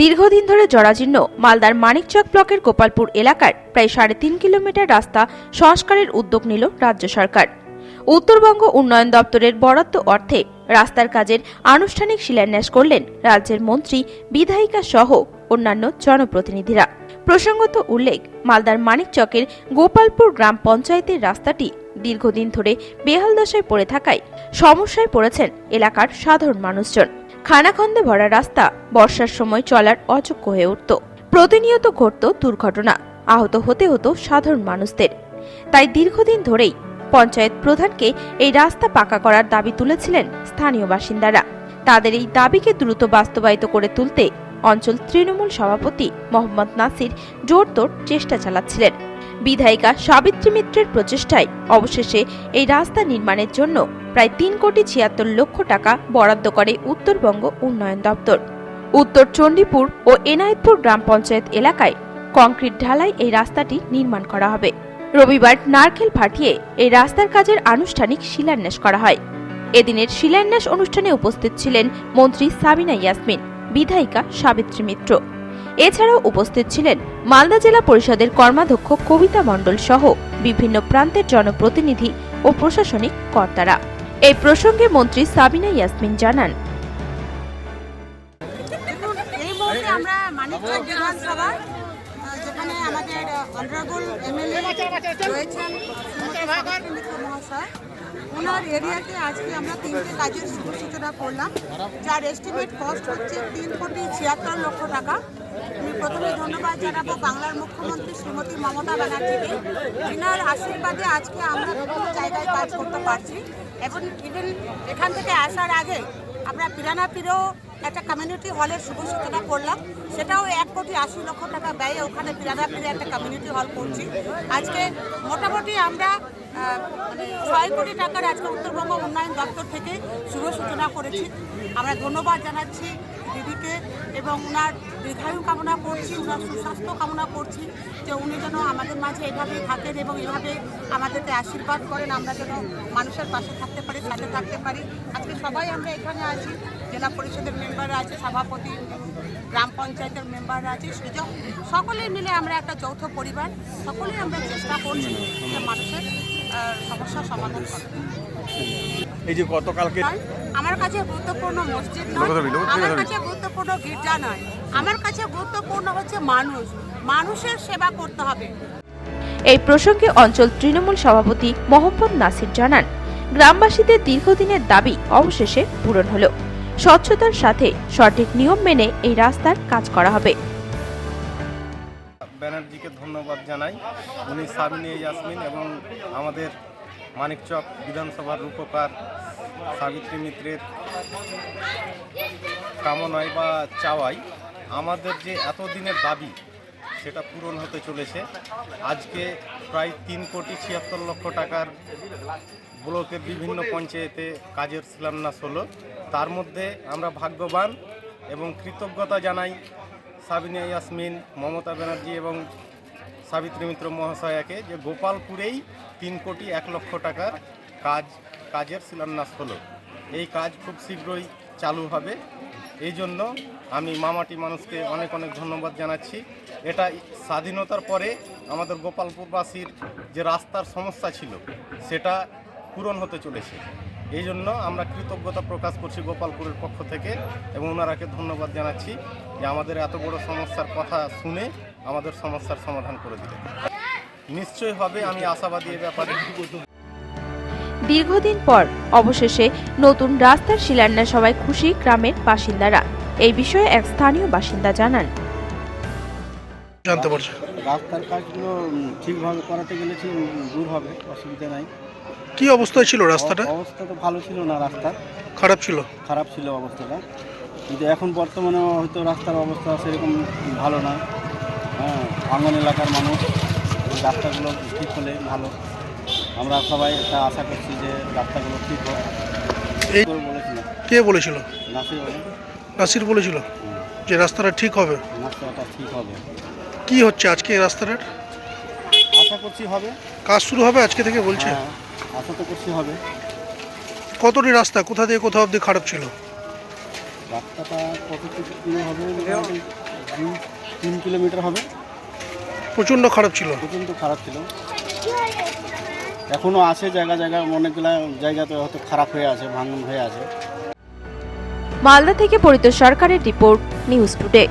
দীর্ঘদিন ধরে জরাজীর্ণ মালদার মানিকচক ব্লকের গোপালপুর এলাকার প্রায় সাড়ে তিন কিলোমিটার রাস্তা সংস্কারের উদ্যোগ নিল রাজ্য সরকার। উত্তরবঙ্গ উন্নয়ন দপ্তরের বরাদ্দ অর্থে রাস্তার কাজের আনুষ্ঠানিক শিলান্যাস করলেন রাজ্যের মন্ত্রী, বিধায়িকা সহ অন্যান্য জনপ্রতিনিধিরা। প্রসঙ্গত উল্লেখ, মালদার মানিকচকের গোপালপুর গ্রাম পঞ্চায়েতের রাস্তাটি দীর্ঘদিন ধরে বেহাল দশায় পড়ে থাকায় সমস্যায় পড়েছেন এলাকার সাধারণ মানুষজন। খানাখন্দে ভরা রাস্তা বর্ষার সময় চলার অযোগ্য হয়ে উঠত। প্রতিনিয়ত ঘটত দুর্ঘটনা। আহত হতে হতো সাধারণ মানুষদের। তাই দীর্ঘদিন ধরেই পঞ্চায়েত প্রধানকে এই রাস্তা পাকা করার দাবি তুলেছিলেন স্থানীয় বাসিন্দারা। তাদের এই দাবিকে দ্রুত বাস্তবায়িত করে তুলতে অঞ্চল তৃণমূল সভাপতি মোহাম্মদ নাসির জোরতোর চেষ্টা চালাচ্ছিলেন। বিধায়িকা সাবিত্রী মিত্রের প্রচেষ্টায় অবশেষে এই রাস্তা নির্মাণের জন্য প্রায় তিন কোটি ছিয়াত্তর লক্ষ টাকা বরাদ্দ করে উত্তরবঙ্গ উন্নয়ন দপ্তর। উত্তর চণ্ডীপুর ও এনায়েতপুর গ্রাম পঞ্চায়েত এলাকায় কংক্রিট ঢালাই এই রাস্তাটি নির্মাণ করা হবে। রবিবার নারকেল ফাটিয়ে এই রাস্তার কাজের আনুষ্ঠানিক শিলান্যাস করা হয়। এদিনের শিলান্যাস অনুষ্ঠানে উপস্থিত ছিলেন মন্ত্রী সাবিনা ইয়াসমিন, বিধায়িকা সাবিত্রী মিত্র। এছাড়াও উপস্থিত ছিলেন মালদা জেলা পরিষদের কর্মাধ্যক্ষ কবিতা মণ্ডল সহ বিভিন্ন প্রান্তের জনপ্রতিনিধি ও প্রশাসনিক কর্তারা। এই প্রসঙ্গে মন্ত্রী সাবিনা ইয়াসমিন জানান ওনার এরিয়াতে আজকে আমরা তিনটে কাজের শুভ সূচনা করলাম। যার এস্টিমেট কস্ট হচ্ছে তিন কোটি ছিয়াত্তর লক্ষ টাকা। আমি প্রথমে ধন্যবাদ জানাব বাংলার মুখ্যমন্ত্রী শ্রীমতী মমতা ব্যানার্জিকে। যিনার আশীর্বাদে আজকে আমরা বিভিন্ন জায়গায় কাজ করতে পারছি। এবং ইভেন এখান থেকে আসার আগে আমরা পিরানাপিরেও একটা কমিউনিটি হলের শুভ সূচনা করলাম। সেটাও এক কোটি আশি লক্ষ টাকা ব্যয়ে ওখানে পিরানাপিরে একটা কমিউনিটি হল করছি। আজকে মোটামুটি আমরা মানে ছয় কোটি টাকার আজকে উত্তরবঙ্গ উন্নয়ন দপ্তর থেকে শুভ সূচনা করেছি। আমরা ধন্যবাদ জানাচ্ছি দিদিকে এবং ওনার দীর্ঘায়ু কামনা করছি ওনার সুস্বাস্থ্য কামনা করছি যে উনি যেন আমাদের মাঝে এভাবে থাকেন এবং এভাবে আমাদেরকে আশীর্বাদ করেন আমরা যেন মানুষের পাশে থাকতে পারি সাথে থাকতে পারি। আজকে সবাই আমরা এখানে আছি জেলা পরিষদের মেম্বাররা আছে সভাপতি গ্রাম পঞ্চায়েতের মেম্বাররা আছে সুযোগ সকলে মিলে আমরা একটা যৌথ পরিবার সকলেই আমরা চেষ্টা করছি যে মানুষের আহ, সমস্যার সমাধান করার। এই যে গতকালকে আমার কাছে গুরুত্বপূর্ণ মসজিদ নয় আমার কাছে গুরুত্বপূর্ণ গির্জা নয়। আমার কাছে গুরুত্বপূর্ণ হচ্ছে মানুষ। মানুষের সেবা করতে হবে। এই প্রসঙ্গে অঞ্চল তৃণমূল সভাপতি মোহাম্মদ নাসির জানান গ্রামবাসীদের দীর্ঘদিনের দাবি অবশেষে পূরণ হলো। স্বচ্ছতার সাথে সঠিক নিয়ম মেনে এই রাস্তার কাজ করা হবে। ব্যানার্জিকে ধন্যবাদ জানাই। উনি সাবিনী ইয়াসমিন এবং আমাদের মানিকচক বিধানসভার রূপকার, সাবিত্রী মিত্রের কামনায় বা চাওয়াই আমাদের যে এতদিনের দাবি, সেটা পূরণ হতে চলেছে। আজকে প্রায় তিন কোটি ছিয়াত্তর লক্ষ টাকার ব্লকের বিভিন্ন পঞ্চায়েতে কাজের শিলান্যাস হলো। তার মধ্যে আমরা ভাগ্যবান এবং কৃতজ্ঞতা জানাই সাবিনা ইয়াসমিন, মমতা ব্যানার্জি এবং সাবিত্রী মিত্র মহাশয়াকে যে গোপালপুরেই তিন কোটি এক লক্ষ টাকার কাজ, কাজের শিলান্যাস হলো। এই কাজ খুব শীঘ্রই চালু হবে। এই জন্য আমি মামাটি মানুষকে অনেক অনেক ধন্যবাদ জানাচ্ছি। এটা স্বাধীনতার পরে আমাদের গোপালপুরবাসীর যে রাস্তার সমস্যা ছিল, সেটা পূরণ হতে চলেছে। এই জন্য আমরা কৃতজ্ঞতা প্রকাশ করছি গোপালপুরের পক্ষ থেকে এবং ওনারাকে ধন্যবাদ জানাচ্ছি যে আমাদের এত বড় সমস্যার কথা শুনে আমাদের সমস্যার সমাধান করে দিলেন নিশ্চয়ই হবে আমি আশাবাদী এ ব্যাপারে। দীর্ঘদিন পর অবশেষে নতুন রাস্তার শিলান্যাস সবাই খুশি গ্রামের বাসিন্দারা। এই বিষয়ে এক স্থানীয় বাসিন্দা জানান। জানতে পারছে। রাস্তার কাজগুলো ঠিকভাবে করাতে গেলে ঠিক দূর হবে অসুবিধা নাই। কি অবস্থায় ছিল রাস্তাটা? অবস্থা তো ভালো ছিল না রাস্তার খারাপ ছিল? খারাপ ছিল অবস্থাটা। কিন্তু এখন বর্তমানে হয়তো রাস্তার অবস্থা সেরকম ভালো না। আঙ্গন এলাকার মানুষ রাস্তাগুলো ঠিক হলে ভালো। আমরা সবাই একটা আশা করছি যে রাস্তাগুলো ঠিক হোক। এই করে বলেছিলাম কে বলেছিল? নাসি বলে নাসির বলেছিল যে রাস্তাটা ঠিক হবে। রাস্তাটা ঠিক হবে। কি হচ্ছে আজকে এই রাস্তাটার? আশা করছি হবে। কাজ শুরু হবে আজকে থেকে বলছে? হ্যাঁ আশা তো করছি হবে। কতটি রাস্তা? কোথা থেকে কোথাও অবধি খারাপ ছিল? রাস্তাটা কত কি হবে? মোটামুটি দুই তিন কিলোমিটার হবে। প্রচণ্ড খারাপ ছিল। প্রচণ্ড খারাপ ছিল। এখনও আছে জায়গা জায়গা অনেকগুলা জায়গাতে হয়তো খারাপ হয়ে আছে ভাঙন হয়ে আছে। মালদা থেকে পরিত সরকারের রিপোর্ট নিউজ টুডে।